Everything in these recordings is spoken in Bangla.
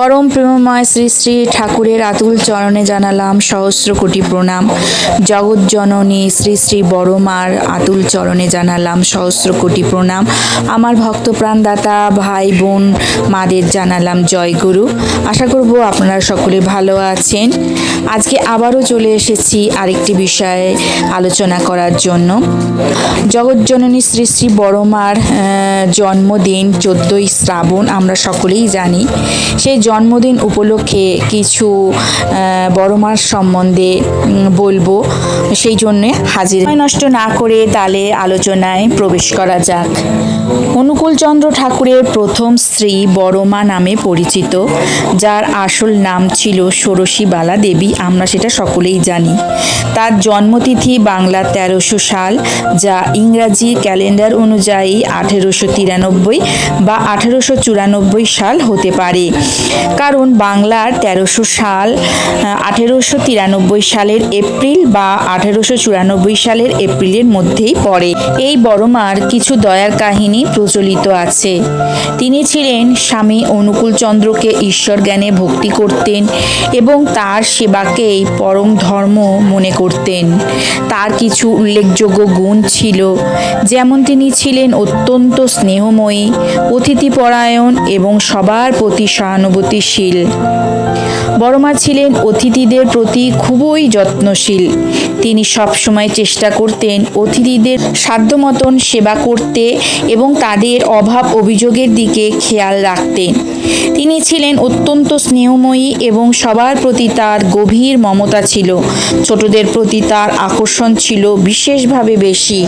পরম প্রেমময় শ্রী শ্রী ঠাকুরের আতুল চরণে জানালাম সহস্র কোটি প্রণাম। জগৎ জননী শ্রী শ্রী বড় মার আতুল চরণে জানালাম সহস্র কোটি প্রণাম। আমার ভক্তপ্রাণ দাতা ভাই, বোন, মাদের জানালাম জয় গুরু। আশা করব আপনারা সকলে ভালো আছেন। আজকে আবারও চলে এসেছি আরেকটি বিষয়ে আলোচনা করার জন্য। জগৎজননী শ্রী শ্রী বড়মার জন্মদিন চোদ্দোই শ্রাবণ আমরা সকলেই জানি। সেই জন্মদিন উপলক্ষে কিছু বড়মার সম্বন্ধে বলব। সেই জন্যে হাজির। নষ্ট না করে তালে আলোচনায় প্রবেশ করা যাক। অনুকূলচন্দ্র ঠাকুরের প্রথম স্ত্রী বড়মা নামে পরিচিত, যার আসল নাম ছিল ষোড়শীবালা দেবী। আমরা সেটা সকলেই জানি। তার জন্মতিথি বাংলা তেরোশো সাল, যা ইংরাজি ক্যালেন্ডার অনুযায়ী আঠেরোশো তিরানব্বই বা আঠেরোশো চুরানব্বই সাল হতে পারে। কারণ বাংলার তেরোশো সাল আঠেরোশো তিরানব্বই সালের এপ্রিল বা আঠেরোশো চুরানব্বই সালের এপ্রিলের মধ্যেই পড়ে। এই বড়মার কিছু দয়ার কাহিনী প্রচলিত আছে। তিনি ছিলেন স্বামী অনুকূলচন্দ্রকে ঈশ্বর জ্ঞানে ভক্তি করতেন এবং তার সেবাকেই পরম ধর্ম মনে করতেন। তার কিছু উল্লেখযোগ্য গুণ ছিল, যেমন তিনি ছিলেন অত্যন্ত স্নেহময়ী, অতিথিপরায়ণ এবং সবার প্রতি সহানুভূতিশীল বড়মা ছিলেন অতিথিদের প্রতি খুবই যত্নশীল। তিনি সবসময় চেষ্টা করতেন অতিথিদের সাধ্য মতন সেবা করতে এবং তাদের অভাব অভিযোগের দিকে খেয়াল রাখতেন। তিনি ছিলেন অত্যন্ত স্নেহময়ী এবং সবার প্রতি তার গভীর মমতা ছিল। ছোটদের প্রতি তার আকর্ষণ ছিল বিশেষভাবে বেশি।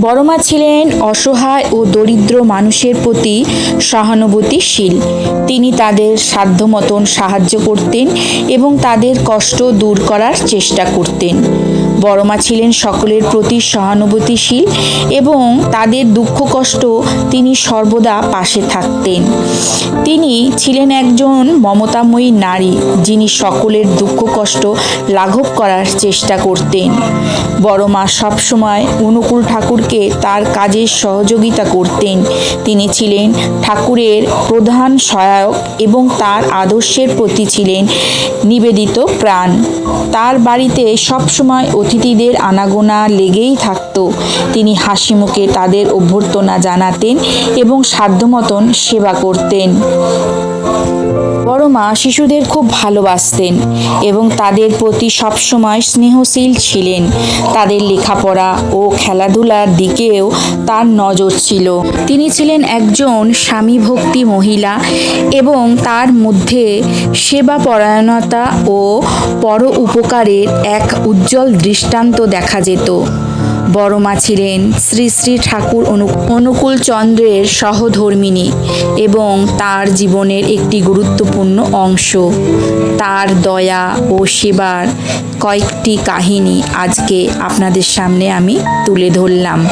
বড়মা ছিলেন অসহায় ও দরিদ্র মানুষের প্রতি সহানুভূতিশীল। তিনি তাদের সাধ্য মতন সাহায্য করতেন এবং তাদের কষ্ট দূর করার চেষ্টা করতেন। বড়মা ছিলেন সকলের প্রতি সহানুভূতিশীল এবং তাদের দুঃখ কষ্ট তিনি সর্বদা পাশে থাকতেন। তিনি ছিলেন একজন মমতাময়ী নারী যিনি সকলের দুঃখ কষ্ট লাঘব করার চেষ্টা করতেন। বড়মা সবসময় অনুকূল ঠাকুরকে তার কাজের সহযোগিতা করতেন। তিনি ছিলেন ঠাকুরের প্রধান সহায়ক এবং তার আদর্শের প্রতি ছিলেন নিবেদিত প্রাণ। তার বাড়িতে সবসময় অতিথিদের আনাগোনা লেগেই থাকত। তিনি হাসি মুখে তাদের অভ্যর্থনা জানাতেন এবং সাধ্যমতন সেবা করতেন। বড় মা শিশুদের খুব ভালোবাসতেন এবং তাদের প্রতি সবসময় স্নেহশীল ছিলেন। তাদের লেখাপড়া ও খেলাধুলার দিকেও তার নজর ছিল। তিনি ছিলেন একজন স্বামী ভক্তি মহিলা এবং তার মধ্যে সেবা পরায়ণতা ও পর উপকারের এক উজ্জ্বল দৃষ্টান্ত দেখা যেত। বড়মা ছিলেন শ্রী শ্রী ঠাকুর অনু, অনুকূল চন্দ্রের সহধর্মিণী এবং তার জীবনের একটি গুরুত্বপূর্ণ অংশ। তার দয়া ও সেবার কয়েকটি কাহিনী আজকে আপনাদের সামনে আমি তুলে ধরলাম।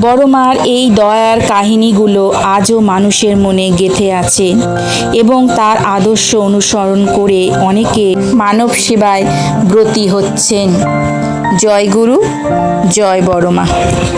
বড়মার এই দয়ার কাহিনীগুলো আজও মানুষের মনে গেঁথে আছে এবং তার আদর্শ অনুসরণ করে অনেকে মানব সেবায় ব্রতী হচ্ছেন। জয় গুরু জয় বড়মা।